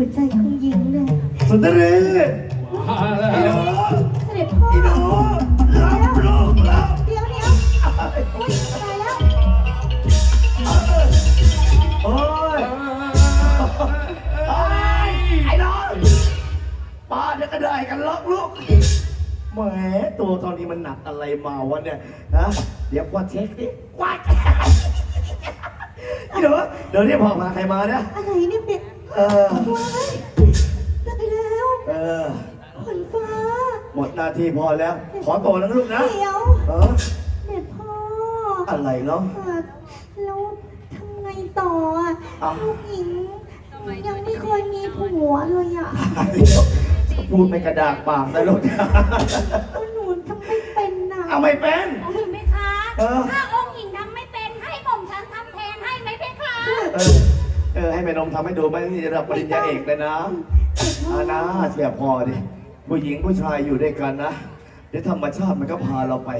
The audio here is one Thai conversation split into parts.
หัวใจของหญิงเลยสุนทรีมาแล้ไอ้หนูวเสด็จพ่อไอ้หนูรับลูกแล้วเดี๋ยวเดี๋ยวอุ้ยตายแล้วโอ้ยโอ้ยไอ้น้องป้าจะกระได้กันล็อกลูกแหมตัวตอนนี้มันหนักอะไรมาวะเนี่ยฮะเดี๋ยวว่าเช็คดิว้ายไอ้หนูเดี๋ยวนี้พ่อพาใครมาเนี่ยอะไรเนี่ยเนี่ย เออ ว้ายตายแล้วเออ ขวัญฟ้า หมดหน้าที่พอแล้ว ขอตัวนะลูกนะ เดี๋ยวเออ เด็ดพ่ออะไรเนาะค่ะแล้วทำไงต่ออะอะลูกหญิง ยังไม่เคยมีผัวเลยอะพูดไม่กระดากปากนะลูกก็หนูทำไม่เป็นน่ะเอาไม่เป็นเห็นไหมคะ เออ ถ้าองค์หญิงทำไม่เป็นให้ผมฉันทำแทนให้ไหมเพคะ เออเออ ให้แม่นมทำให้ดูไหมนี่ระดับปริญญาเอกเลยนะอานะเสียพอดิผู้หญิงผู้ชายอยู่ด้วยกันนะเดี๋ยวธรรมชาติมันก็พาเราไป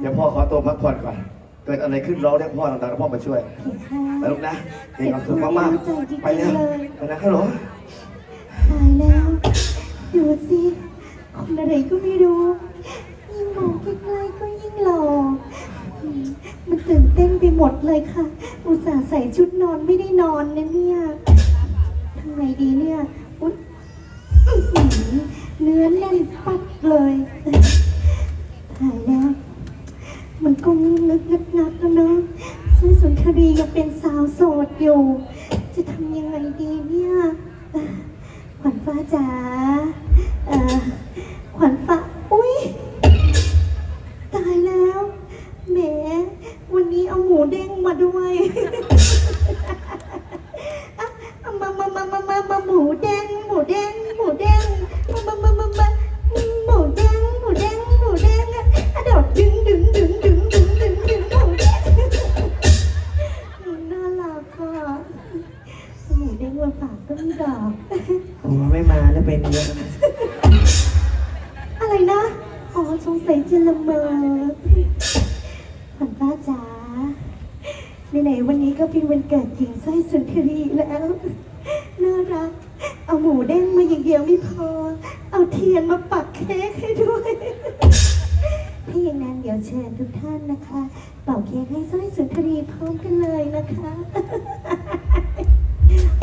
เดี๋ยวพ่อขอตัวพักผ่อนก่อน เกิดอะไรขึ้นร้องเรียกพ่อต่างๆแล้วพ่อมาช่วยไปลูกนะมีความสุขมากๆไปเลยไปนะฮัลโหลตายแล้วดูสิคนอะไรก็ไม่รู้ยิ่งมองใกล้ๆก็ยิ่งหล่ออืมมันตื่นเต้น ไปหมดเลยค่ะ อุตส่าห์ใส่ชุดนอนไม่ได้นอนนะเนี่ยทำไงดีเนี่ย อุ๊ยอื้อหือเนื้อแน่นปั๊บเลยตายแล้ว มันก็นึกนึกนักแล้วเนาะซึ่งสุนทรียังเป็นสาวโสดอยู่ จะทำยังไงดีเนี่ย ขวัญฟ้าจ๋าเอ่อขวัญฟ้า หมูเด้งมาฝากก็มีดอก ผัวไม่มาแล้วเป็นเยอะนะอะไรนะ อ๋อสงสัยจะละเมอขวัญฟ้าจ๋าไหนๆวันนี้ก็เป็นวันเกิดหญิงไส้สุนทรีแล้ว น่ารัก เอาหมูเด้งมาอย่างเดียวไม่พอ เอาเทียนมาปักเค้กให้ด้วย ถ้าอย่างนั้นเดี๋ยวเชิญทุกท่านนะคะ เป่าเค้กให้สร้อยสุนทรีพร้อมกันเลยนะคะ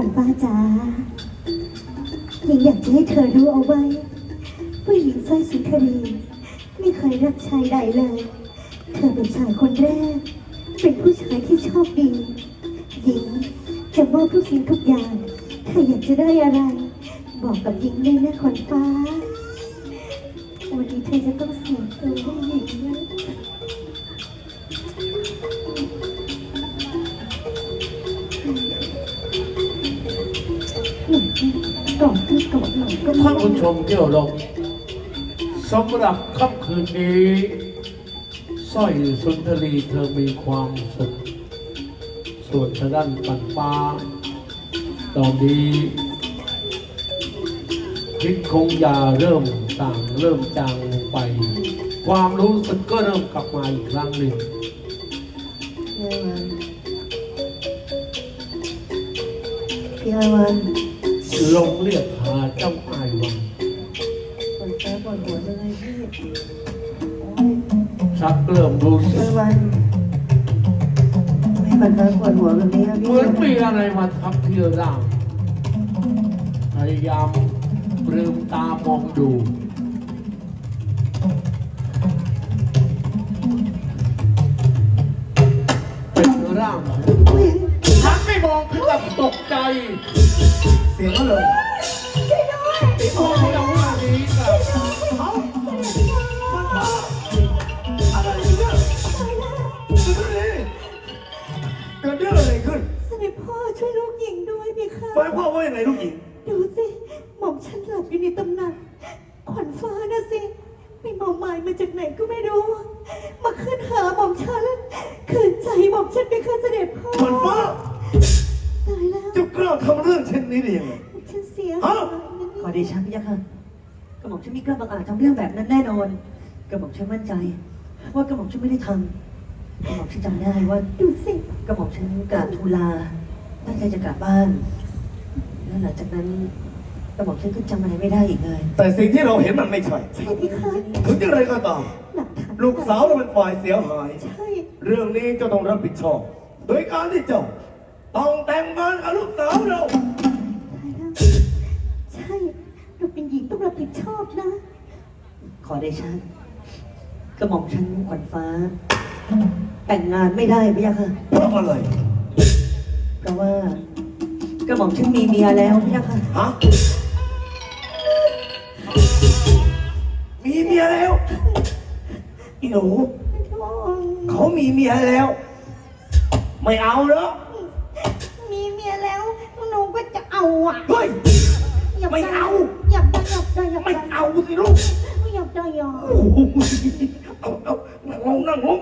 ฝันฟ้าจ๋ายังอยากจะให้เธอรู้เอาไว้ผู้หญิงสร้อยสุนทรีไม่เคยรักชายใดเลย เธอเป็นชายคนแรก เป็นผู้ชายที่โชคดี หญิงจะมอบทุกสิ่งทุกอย่างเธออยากจะได้อะไร บอกกับหญิงเลยนะขวัญฟ้า วันนี้เธอจะต้องเสียตัว ให้หญิงนะก่อนที่ก่อนหลังก็ท่านผู้ชมที่เคารพสำหรับค่ำคืนนี้สร้อยสุนทรีเธอมีความสุขส่วนทางด้านปันป้า ตอนนี้พิษคงยาเริ่มต่างเริ่มจางลงไป ความรู้สึกก็เริ่มกลับมาอีกครั้งหนึ่งพี่อวัน ลงเรียกหาเจ้าอายวันคนแก่ปวดหัวจังเลยพี่ชักเริ่มรู้สึพี่อากวันไม่คนแก่ปวดหัวแบบนี้นะเหพี่มือนมีอะไรมาทับที่ร่างพยายามลืมตามองดู เป็นร่างของฉันไม่มองถึงกับตกใจเสียงเลยโอ้ยน้าดีกิกิดเรื่องอะไรขึ้นสนิทพ่อช่วยลูกหญิงด้วยพี่ค่ะหมายพ่อมว่ายังไงลูกหญิง ดูสิหม่อมฉันหลับอยู่ในตำหนักขวัญฟ้านะสิมีหมอมหม้มาจากไหนก็ไม่รู้ มาขึ้นหาหม่อมฉันคืนใจหม่อมฉันไปคืนเสด็จพ่อขวัญฟ้า ตายแล้วเจ้ากล้าทำเรื่องเช่นนี้ได้ยังไง ฉันเสียฮะ ขอเดชะพี่ยักษ์ค่ะกระหม่อมฉันไมีกล้าบังอาจทำเรื่องแบบนั้นแน่นอน กระหม่อมฉันมั่นใจ ว่ากระหม่อมฉันไม่ได้ทำกระหม่อมฉันจำได้ว่า ดูสิกระหม่อมฉันกราบทูลาตั้งใจจะกลับบ้าน แล้วหลังจากนั้นกระหม่อมฉันก็จำอะไรไม่ได้อีกเลยแต่สิ่งที่เราเห็นมันไม่ใช่ ใช่พี่คะถึงอย่างไรก็ตาม หลักฐานลูกสาวเราเป็นฝ่ายเสียหาย ใช่ เรื่องนี้เจ้าต้องรับผิดชอบ โดยการที่เจ้า ต้องแต่งงานกับลูกสาวเราตายแล้วใช่เราเป็นหญิงต้องรับผิดชอบนะ ขอเดชะกระหม่อมฉันขวัญฟ้า แต่งงานไม่ได้พี่ยักษ์ค่ะ เพราะอะไรเพราะว่ากระหม่อมฉันมีเมียแล้วพี่ยักษ์ค่ะ ฮะมีเมียแล้วอีหนูเขามีเมียแล้ว ไม่เอาเหรากไม่ได้เอาสิลูกอยากได้อยากโอ้โหเอาเอานั่งลงนั่งลง